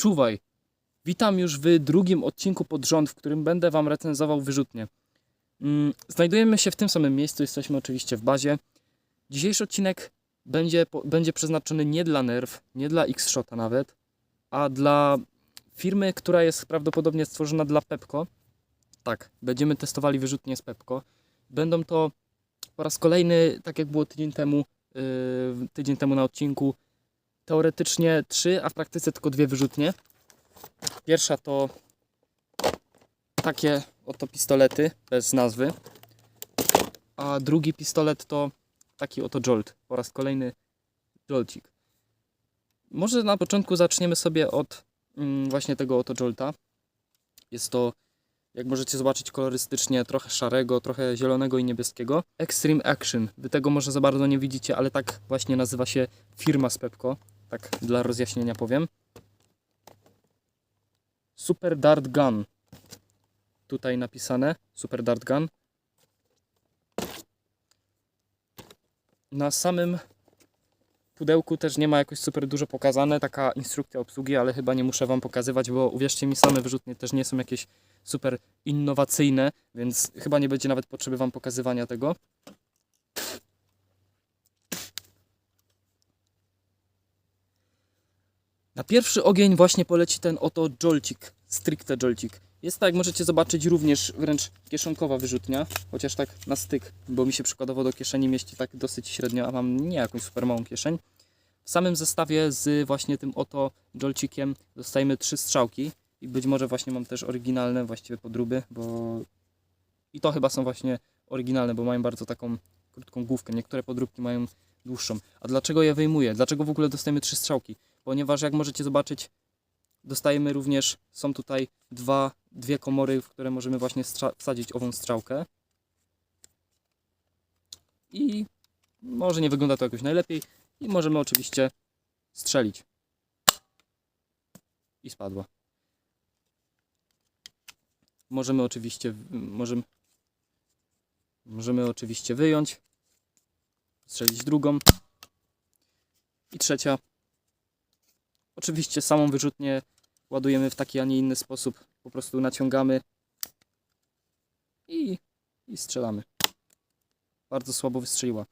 Czuwaj! Witam już w drugim odcinku pod rząd, w którym będę Wam recenzował wyrzutnie. Mm, Znajdujemy się w tym samym miejscu, jesteśmy oczywiście w bazie. Dzisiejszy odcinek będzie, będzie przeznaczony nie dla Nerf, nie dla X-Shota nawet, a dla firmy, która jest prawdopodobnie stworzona dla Pepco. Tak, będziemy testowali wyrzutnie z Pepco. Będą to po raz kolejny, tak jak było tydzień temu, yy, tydzień temu na odcinku, teoretycznie trzy, a w praktyce tylko dwie wyrzutnie. Pierwsza to takie oto pistolety bez nazwy, a drugi pistolet to taki oto Jolt. Po raz kolejny Jolcik. Może na początku zaczniemy sobie od mm, właśnie tego oto Jolta. Jest to, jak możecie zobaczyć kolorystycznie, trochę szarego, trochę zielonego i niebieskiego. Extreme Action. Wy tego może za bardzo nie widzicie, ale tak właśnie nazywa się firma z Pepco. Tak dla rozjaśnienia powiem. Super Dart Gun. Tutaj napisane Super Dart Gun. Na samym pudełku też nie ma jakoś super dużo pokazane, taka instrukcja obsługi, ale chyba nie muszę Wam pokazywać, bo uwierzcie mi, same wyrzutnie też nie są jakieś super innowacyjne, więc chyba nie będzie nawet potrzeby Wam pokazywania tego. Na pierwszy ogień właśnie poleci ten oto jolcik, stricte jolcik. Jest tak, jak możecie zobaczyć, również wręcz kieszonkowa wyrzutnia, chociaż tak na styk, bo mi się przykładowo do kieszeni mieści tak dosyć średnio, a mam nie jakąś super małą kieszeń. W samym zestawie z właśnie tym oto jolcikiem dostajemy trzy strzałki i być może właśnie mam też oryginalne właściwie podróby, bo i to chyba są właśnie oryginalne, bo mają bardzo taką krótką główkę. Niektóre podróbki mają dłuższą. A dlaczego je wyjmuję? Dlaczego w ogóle dostajemy trzy strzałki? Ponieważ jak możecie zobaczyć, dostajemy również, są tutaj dwa, dwie komory, w które możemy właśnie wsadzić ową strzałkę. I może nie wygląda to jakoś najlepiej. I możemy oczywiście strzelić. I spadła. Możemy oczywiście, możemy, możemy oczywiście wyjąć, strzelić drugą. I trzecia. Oczywiście samą wyrzutnię ładujemy w taki, a nie inny sposób. Po prostu naciągamy i, i strzelamy. Bardzo słabo wystrzeliła.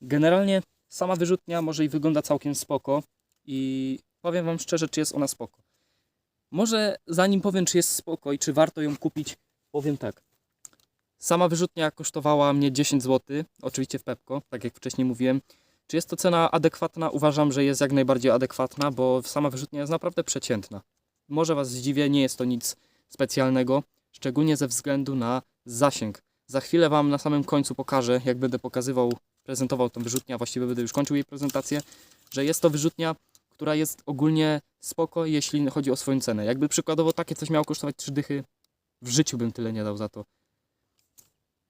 Generalnie sama wyrzutnia może i wygląda całkiem spoko i powiem Wam szczerze, czy jest ona spoko. Może zanim powiem, czy jest spoko i czy warto ją kupić, powiem tak. Sama wyrzutnia kosztowała mnie 10 zł, oczywiście w Pepko, tak jak wcześniej mówiłem. Czy jest to cena adekwatna? Uważam, że jest jak najbardziej adekwatna, bo sama wyrzutnia jest naprawdę przeciętna. Może Was zdziwię, nie jest to nic specjalnego, szczególnie ze względu na zasięg. Za chwilę Wam na samym końcu pokażę, jak będę pokazywał, prezentował tą wyrzutnię, właściwie będę już kończył jej prezentację, że jest to wyrzutnia, która jest ogólnie spoko, jeśli chodzi o swoją cenę. Jakby przykładowo takie coś miało kosztować 3 dychy, w życiu bym tyle nie dał za to.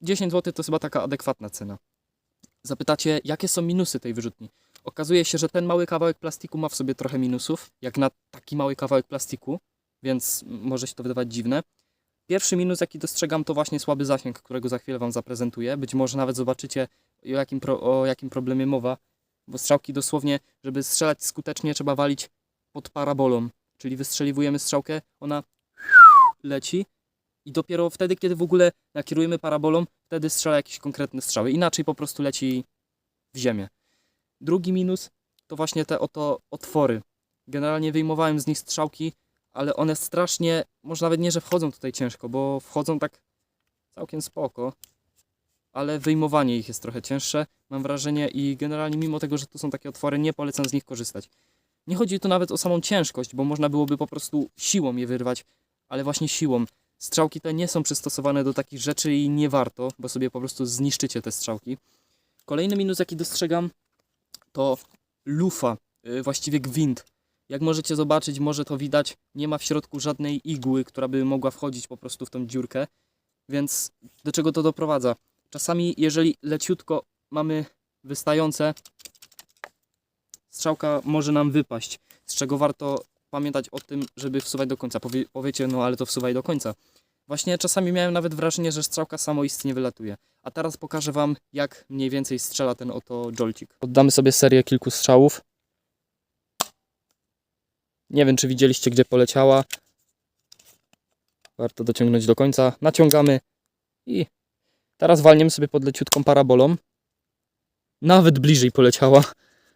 10 zł to chyba taka adekwatna cena. Zapytacie, jakie są minusy tej wyrzutni? Okazuje się, że ten mały kawałek plastiku ma w sobie trochę minusów, jak na taki mały kawałek plastiku, więc może się to wydawać dziwne. Pierwszy minus, jaki dostrzegam, to właśnie słaby zasięg, którego za chwilę Wam zaprezentuję. Być może nawet zobaczycie, o jakim, pro, o jakim problemie mowa, bo strzałki dosłownie, żeby strzelać skutecznie, trzeba walić pod parabolą, czyli wystrzeliwujemy strzałkę, ona leci i dopiero wtedy, kiedy w ogóle nakierujemy parabolą, wtedy strzela jakieś konkretne strzały. Inaczej po prostu leci w ziemię. Drugi minus to właśnie te oto otwory. Generalnie wyjmowałem z nich strzałki, ale one strasznie, może nawet nie, że wchodzą tutaj ciężko, bo wchodzą tak całkiem spoko, ale wyjmowanie ich jest trochę cięższe, mam wrażenie i generalnie mimo tego, że tu są takie otwory, nie polecam z nich korzystać. Nie chodzi tu nawet o samą ciężkość, bo można byłoby po prostu siłą je wyrwać, ale właśnie siłą. Strzałki te nie są przystosowane do takich rzeczy i nie warto, bo sobie po prostu zniszczycie te strzałki. Kolejny minus, jaki dostrzegam, to lufa, yy, właściwie gwint. Jak możecie zobaczyć, może to widać, nie ma w środku żadnej igły, która by mogła wchodzić po prostu w tą dziurkę. Więc do czego to doprowadza? Czasami, jeżeli leciutko mamy wystające, strzałka może nam wypaść, z czego warto pamiętać o tym, żeby wsuwać do końca. Powie, powiecie, no ale to wsuwaj do końca. Właśnie czasami miałem nawet wrażenie, że strzałka samoistnie wylatuje. A teraz pokażę Wam, jak mniej więcej strzela ten oto jolcik. Oddamy sobie serię kilku strzałów. Nie wiem, czy widzieliście, gdzie poleciała. Warto dociągnąć do końca. Naciągamy i teraz walniemy sobie pod leciutką parabolą. Nawet bliżej poleciała.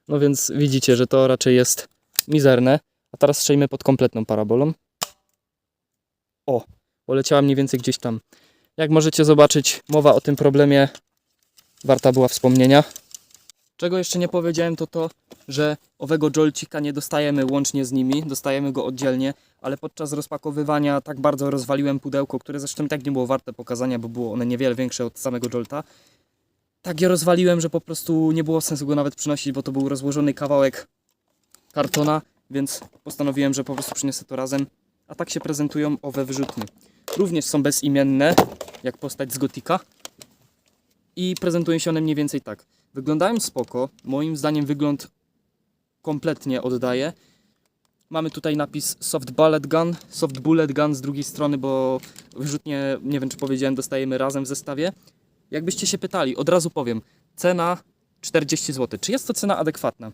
No więc widzicie, że to raczej jest mizerne. A teraz strzelimy pod kompletną parabolą. O, poleciała mniej więcej gdzieś tam. Jak możecie zobaczyć, mowa o tym problemie warta była wspomnienia. Czego jeszcze nie powiedziałem, to to, że owego jolcika nie dostajemy łącznie z nimi, dostajemy go oddzielnie, ale podczas rozpakowywania tak bardzo rozwaliłem pudełko, które zresztą tak nie było warte pokazania, bo było one niewiele większe od samego jolta. Tak je rozwaliłem, że po prostu nie było sensu go nawet przynosić, bo to był rozłożony kawałek kartona, więc postanowiłem, że po prostu przyniosę to razem. A tak się prezentują owe wyrzutnie. Również są bezimienne, jak postać z Gotika. I prezentują się one mniej więcej tak. Wyglądają spoko. Moim zdaniem wygląd kompletnie oddaje. Mamy tutaj napis Soft Bullet Gun, Soft Bullet Gun z drugiej strony, bo wyrzutnie, nie wiem czy powiedziałem, dostajemy razem w zestawie. Jakbyście się pytali, od razu powiem, cena 40 zł. Czy jest to cena adekwatna?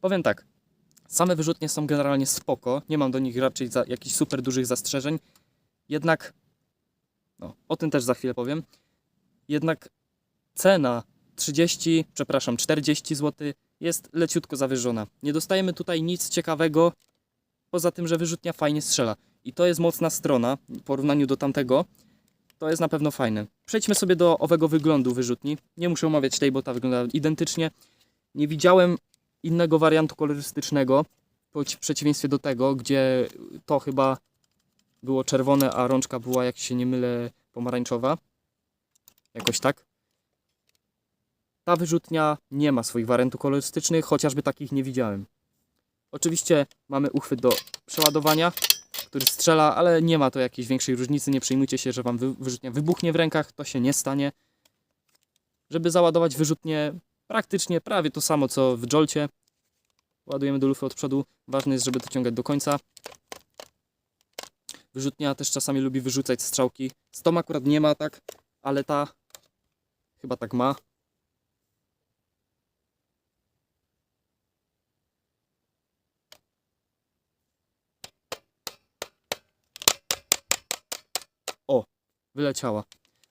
Powiem tak, same wyrzutnie są generalnie spoko, nie mam do nich raczej za, jakichś super dużych zastrzeżeń, jednak, no, o tym też za chwilę powiem, jednak cena 30, przepraszam, 40 zł jest leciutko zawyżona. Nie dostajemy tutaj nic ciekawego, poza tym, że wyrzutnia fajnie strzela. I to jest mocna strona w porównaniu do tamtego. To jest na pewno fajne. Przejdźmy sobie do owego wyglądu wyrzutni. Nie muszę omawiać tej, bo ta wygląda identycznie. Nie widziałem innego wariantu kolorystycznego, w przeciwieństwie do tego, gdzie to chyba było czerwone, a rączka była, jak się nie mylę, pomarańczowa. Jakoś tak. Ta wyrzutnia nie ma swoich wariantów kolorystycznych, chociażby takich nie widziałem. Oczywiście mamy uchwyt do przeładowania, który strzela, ale nie ma to jakiejś większej różnicy. Nie przejmujcie się, że Wam wy- wyrzutnia wybuchnie w rękach, to się nie stanie. Żeby załadować wyrzutnię, praktycznie prawie to samo co w Jolcie. Ładujemy do lufy od przodu. Ważne jest, żeby dociągać do końca. Wyrzutnia też czasami lubi wyrzucać strzałki. Z tą akurat nie ma tak, ale ta chyba tak ma. wyleciała.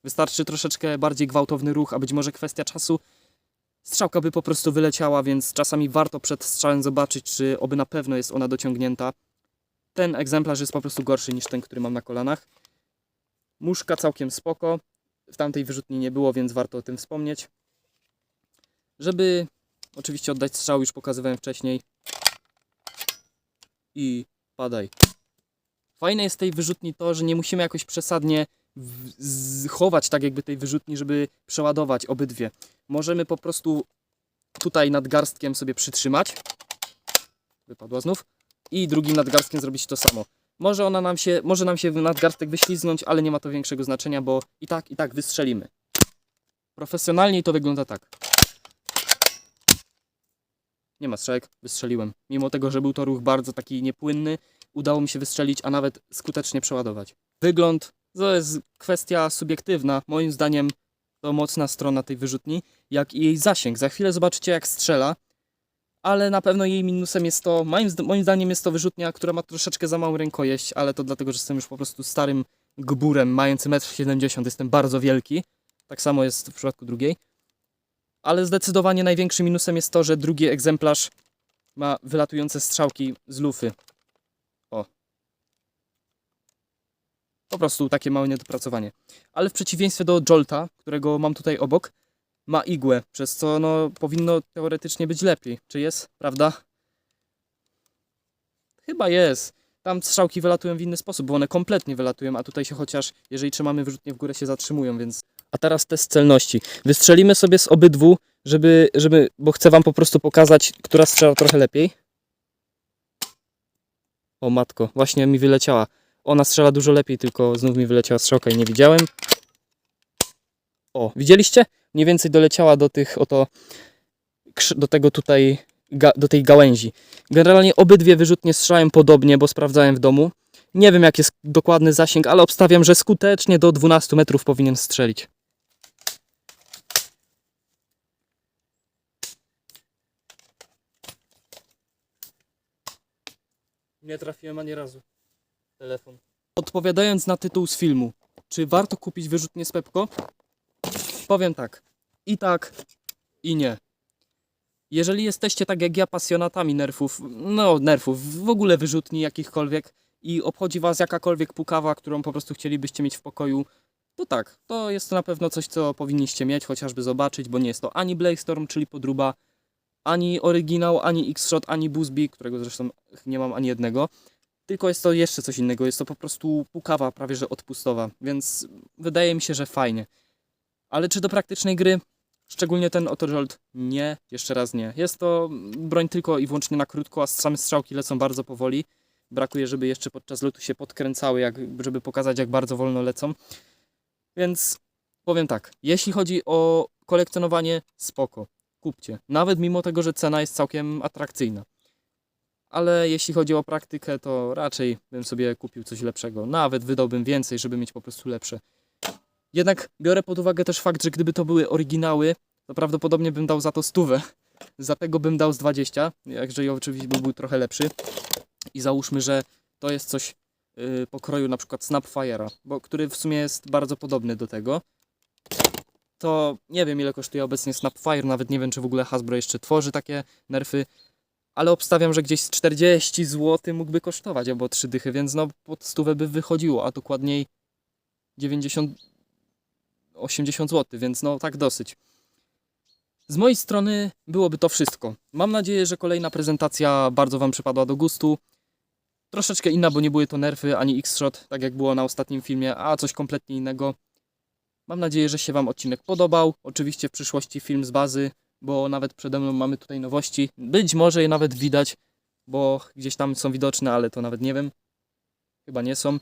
Wystarczy troszeczkę bardziej gwałtowny ruch, a być może kwestia czasu. Strzałka by po prostu wyleciała, więc czasami warto przed strzałem zobaczyć, czy oby na pewno jest ona dociągnięta. Ten egzemplarz jest po prostu gorszy niż ten, który mam na kolanach. Muszka całkiem spoko. W tamtej wyrzutni nie było, więc warto o tym wspomnieć. Żeby oczywiście oddać strzał, już pokazywałem wcześniej. I padaj. Fajne jest tej wyrzutni to, że nie musimy jakoś przesadnie chować tak jakby tej wyrzutni, żeby przeładować obydwie. Możemy po prostu tutaj nadgarstkiem sobie przytrzymać. Wypadła znów. I drugim nadgarstkiem zrobić to samo. Może ona nam się, może nam się nadgarstek wyśliznąć, ale nie ma to większego znaczenia, bo i tak, i tak wystrzelimy. Profesjonalniej to wygląda tak. Nie ma strzałek, wystrzeliłem. Mimo tego, że był to ruch bardzo taki niepłynny, udało mi się wystrzelić, a nawet skutecznie przeładować. Wygląd to jest kwestia subiektywna. Moim zdaniem to mocna strona tej wyrzutni, jak i jej zasięg. Za chwilę zobaczycie, jak strzela, ale na pewno jej minusem jest to, moim, moim zdaniem jest to wyrzutnia, która ma troszeczkę za małą rękojeść, ale to dlatego, że jestem już po prostu starym gburem, mający 1,70 m, jestem bardzo wielki. Tak samo jest w przypadku drugiej. Ale zdecydowanie największym minusem jest to, że drugi egzemplarz ma wylatujące strzałki z lufy. Po prostu takie małe niedopracowanie. Ale w przeciwieństwie do Jolta, którego mam tutaj obok, ma igłę, przez co no, powinno teoretycznie być lepiej. Czy jest? Prawda? Chyba jest. Tam strzałki wylatują w inny sposób, bo one kompletnie wylatują, a tutaj się chociaż, jeżeli trzymamy wyrzutnie w górę, się zatrzymują, więc... A teraz test celności. Wystrzelimy sobie z obydwu, żeby, żeby, bo chcę wam po prostu pokazać, która strzela trochę lepiej. O matko, właśnie mi wyleciała. Ona strzela dużo lepiej, tylko znów mi wyleciała strzałka i nie widziałem. O, widzieliście? Mniej więcej doleciała do tych oto, do tego tutaj, do tej gałęzi. Generalnie obydwie wyrzutnie strzelają podobnie, bo sprawdzałem w domu. Nie wiem jaki jest dokładny zasięg, ale obstawiam, że skutecznie do 12 metrów powinien strzelić. Nie trafiłem ani razu. Telefon. Odpowiadając na tytuł z filmu, czy warto kupić wyrzutnie z Pepko? Powiem tak. I tak, i nie. Jeżeli jesteście tak jak ja pasjonatami nerfów, no nerfów, w ogóle wyrzutni jakichkolwiek i obchodzi was jakakolwiek pukawa, którą po prostu chcielibyście mieć w pokoju, to tak, to jest to na pewno coś, co powinniście mieć, chociażby zobaczyć, bo nie jest to ani Blaze Storm, czyli podruba, ani oryginał, ani X-Shot, ani Boosby, którego zresztą nie mam ani jednego. Tylko jest to jeszcze coś innego, jest to po prostu pukawa prawie że odpustowa, więc wydaje mi się, że fajnie. Ale czy do praktycznej gry? Szczególnie ten Otojolt? Nie, jeszcze raz nie. Jest to broń tylko i wyłącznie na krótko, a same strzałki lecą bardzo powoli. Brakuje, żeby jeszcze podczas lotu się podkręcały, jak, żeby pokazać jak bardzo wolno lecą. Więc powiem tak, jeśli chodzi o kolekcjonowanie, spoko, kupcie. Nawet mimo tego, że cena jest całkiem atrakcyjna. Ale jeśli chodzi o praktykę, to raczej bym sobie kupił coś lepszego. Nawet wydałbym więcej, żeby mieć po prostu lepsze. Jednak biorę pod uwagę też fakt, że gdyby to były oryginały, to prawdopodobnie bym dał za to stówę. Za tego bym dał z 20, jeżeli oczywiście by był trochę lepszy. I załóżmy, że to jest coś yy, pokroju na przykład Snapfire'a, bo który w sumie jest bardzo podobny do tego. To nie wiem ile kosztuje obecnie Snapfire, nawet nie wiem czy w ogóle Hasbro jeszcze tworzy takie nerfy, ale obstawiam, że gdzieś z 40 zł mógłby kosztować, albo 3 dychy, więc no pod stówę by wychodziło, a dokładniej 90 80 zł, więc no tak dosyć. Z mojej strony byłoby to wszystko. Mam nadzieję, że kolejna prezentacja bardzo Wam przypadła do gustu. Troszeczkę inna, bo nie były to nerfy ani X-Shot, tak jak było na ostatnim filmie, a coś kompletnie innego. Mam nadzieję, że się Wam odcinek podobał. Oczywiście w przyszłości film z bazy, bo nawet przede mną mamy tutaj nowości. Być może je nawet widać, bo gdzieś tam są widoczne, ale to nawet nie wiem. Chyba nie są.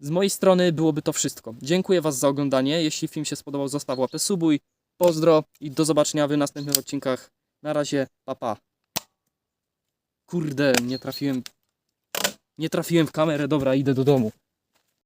Z mojej strony byłoby to wszystko. Dziękuję Was za oglądanie. Jeśli film się spodobał, zostaw łapę subuj. Pozdro i do zobaczenia w następnych odcinkach. Na razie, pa pa. Kurde, nie trafiłem. Nie trafiłem w kamerę. Dobra, idę do domu.